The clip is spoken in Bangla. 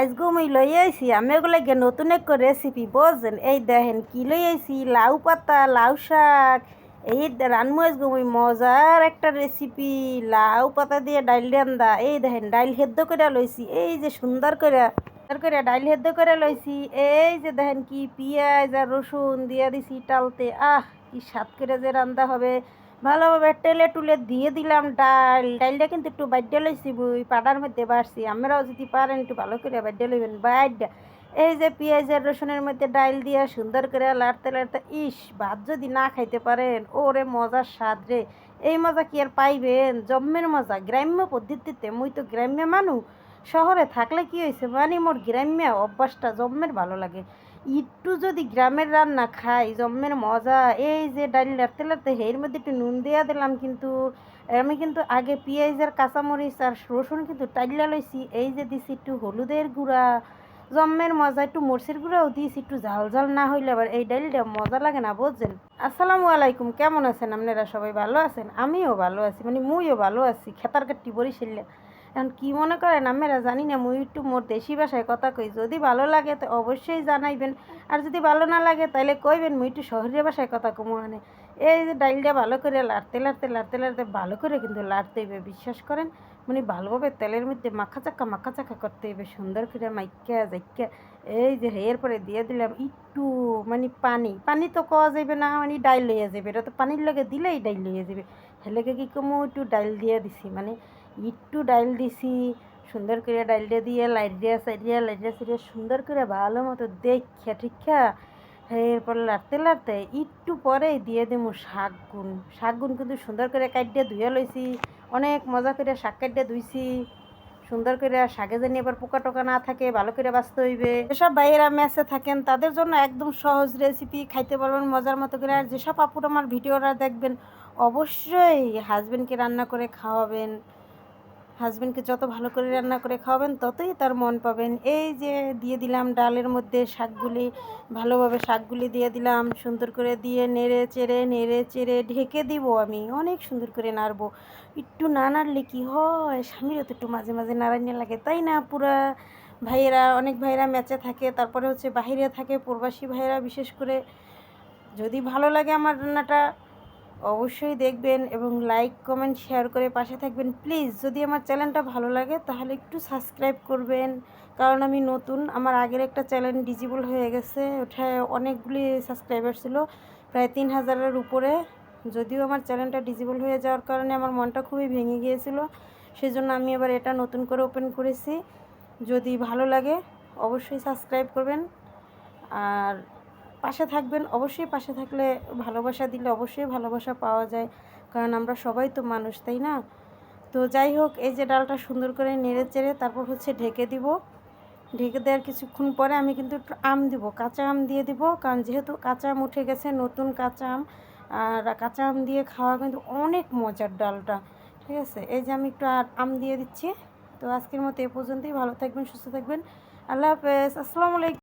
আজগো মুই লই আইছি। আমি ওগুলো নতুন এক রেসিপি বুঝছেন এই দেখেন, কি লই আইছি? লাউ পাতা, লাউ শাক। এই রানমু আজগো মুই মজার একটা রেসিপি লাউ পাতা দিয়ে ডাইল রান্দা এই দেখেন ডাইল সেদ্ধ করে লইছি এই যে সুন্দর করে সুন্দর করে ডাইল সেদ্ধ করে লইছি এই যে দেখেন, কি পেঁয়াজ আর রসুন দিয়ে দিছি টালতে। আহ, কি স্বাদ করে যে রান্দা হবে। ভালোভাবে টেলে টুলে দিয়ে দিলাম ডাল। ডালটা কিন্তু একটু বাইডে লইছি বুই, পাড়ার মধ্যে বাড়ছি। আমরাও যদি পারেন একটু ভালো করে বাইডে লইবেন বাইডা এই যে পেঁয়াজের রসুনের মধ্যে ডাল দিয়ে সুন্দর করে লাড়তে লাড়তে, ইস, ভাত যদি না খাইতে পারেন, ওরে মজার স্বাদ রে। এই মজা কি আর পাইবেন? জম্মের মজা, গ্রাম্য পদ্ধতিতে, মুই তো গ্রাম্য মানুষ শহরে থাকলে কি হয়েছে? মানে মোর গ্রাম্য অভ্যাসটা জম্মের ভালো লাগে। একটু যদি গ্রামের রান্না খাই, জম্মের মজা, এই যে ডাল লাড়তে লাড়তে এর মধ্যে একটু নুন দেওয়া দিলাম কিন্তু, আমি কিন্তু আগে পেঁয়াজের কাঁচামরিচ আর রসুন কিন্তু টাইলা লইছি, এই যে দিছি একটু হলুদের গুঁড়া, জম্মের মজা, একটু মরচের গুঁড়াও দিয়েছি, একটু ঝাল ঝাল না হইলে আবার এই ডালটা মজা লাগে না, বুঝছেন? আসসালামু আলাইকুম, কেমন আছেন আপনারা সবাই? ভালো আছেন? আমিও ভালো আছি মানে মুইও ভালো আছি, খেতার কাটি বরিশালে। এখন কি মনে করেন আমরা জানি না, মুই একটু মোর দেশি ভাষায় কথা কই। যদি ভালো লাগে তো অবশ্যই জানাইবেন। আর যদি ভালো না লাগে তাহলে কইবেন, মুই একটু শহরের ভাষায় কথা কমো মানে। এই যে ডাইলটা ভালো করে লাড়তে লাড়তে লাড়তে লাড়তে ভালো করে কিন্তু লাড়তে হইবে, বিশ্বাস করেন? মানে ভালোভাবে তেলের মধ্যে মাখা চাকা মাখা চাকা করতে হইবে, সুন্দর করে মাইকা জাইকা এই যে এরপরে দিয়ে দিলাম একটু মানে পানি। পানি তো কওয়া যাবে না মানে ডাইল লইয়া যাবে এটা তো পানির লগে দিলেই ডাইল লইয়া যাবে হেলেকে কি কমো, একটু ডাইল দিয়ে দিছি। মানে একটু ডাইল দিছি, সুন্দর করে ডাইলটা দিয়ে লাইট দিয়া সাইড দিয়া, লাইট সাইড সুন্দর করে ভালো মতো দেখা ঠিকা এরপর লাড়তে লাড়তে একটু পরেই দিয়ে দেবো শাক গুন শাক গুন কিন্তু সুন্দর করে কাটিয়ে ধুয়ে লইছি, অনেক মজা করে শাক কাটিয়ে ধুইছি। সুন্দর করে শাকে জানি এবার পোকা টোকা না থাকে, ভালো করে বাঁচতে হইবে। যেসব বাইরা ম্যাচে থাকেন, তাদের জন্য একদম সহজ রেসিপি, খাইতে পারবেন মজার মতো করে আর যেসব আপুর আমার ভিডিওটা দেখবেন, অবশ্যই হাজবেন্ডকে রান্না করে খাওয়াবেন। হাজবেন্ডকে যত ভালো করে রান্না করে খাওয়াবেন, ততই তার মন পাবেন। এই যে দিয়ে দিলাম ডালের মধ্যে শাকগুলি, ভালোভাবে শাকগুলি দিয়ে দিলাম, সুন্দর করে দিয়ে নেড়ে চেড়ে নেড়ে চেড়ে ঢেকে দিব আমি। অনেক সুন্দর করে নাড়বো। একটু না নাড়লে কী হয়? স্বামীরও তো একটু মাঝে মাঝে নাড়ানি লাগে, তাই না? পুরা ভাইয়েরা, অনেক ভাইয়েরা ম্যাচে থাকে, তারপরে হচ্ছে বাহিরে থাকে, প্রবাসী ভাইয়েরা বিশেষ করে। যদি ভালো লাগে আমার রান্নাটা অবশ্যই দেখবেন এবং লাইক কমেন্ট শেয়ার করে পাশে থাকবেন। প্লিজ যদি আমার চ্যানেলটা ভালো লাগে, তাহলে একটু সাবস্ক্রাইব করবেন। কারণ আমি নতুন, আমার আগের একটা চ্যানেল ডিজিবল হয়ে গেছে, ওঠায় অনেকগুলি সাবস্ক্রাইবার ছিল, প্রায় তিন হাজারের উপরে। যদিও আমার চ্যানেলটা ডিজিবল হয়ে যাওয়ার কারণে আমার মনটা খুবই ভেঙে গিয়েছিল, সেজন্য আমি এবার এটা নতুন করে ওপেন করেছি। যদি ভালো লাগে, অবশ্যই সাবস্ক্রাইব করবেন। আর পাশে থাকবেন, অবশ্যই পাশে থাকলে ভালোবাসা দিলে অবশ্যই ভালোবাসা পাওয়া যায়, কারণ আমরা সবাই তো মানুষ, তাই না? তো যাই হোক, এই যে ডালটা সুন্দর করে নেড়ে চেড়ে তারপর হচ্ছে ঢেকে দিব। ঢেকে দেওয়ার কিছুক্ষণ পরে আমি কিন্তু একটু আম দিব, কাঁচা আম দিয়ে দিব, কারণ যেহেতু কাঁচা আম উঠে গেছে, নতুন কাঁচা আম, আর কাঁচা আম দিয়ে খাওয়া কিন্তু অনেক মজার ডালটা, ঠিক আছে? এই যে আমি একটু আর আম দিয়ে দিচ্ছি। তো আজকের মতো এ পর্যন্তই, ভালো থাকবেন, সুস্থ থাকবেন। আল্লাহ হাফেজ, আসসালামু আলাইকুম।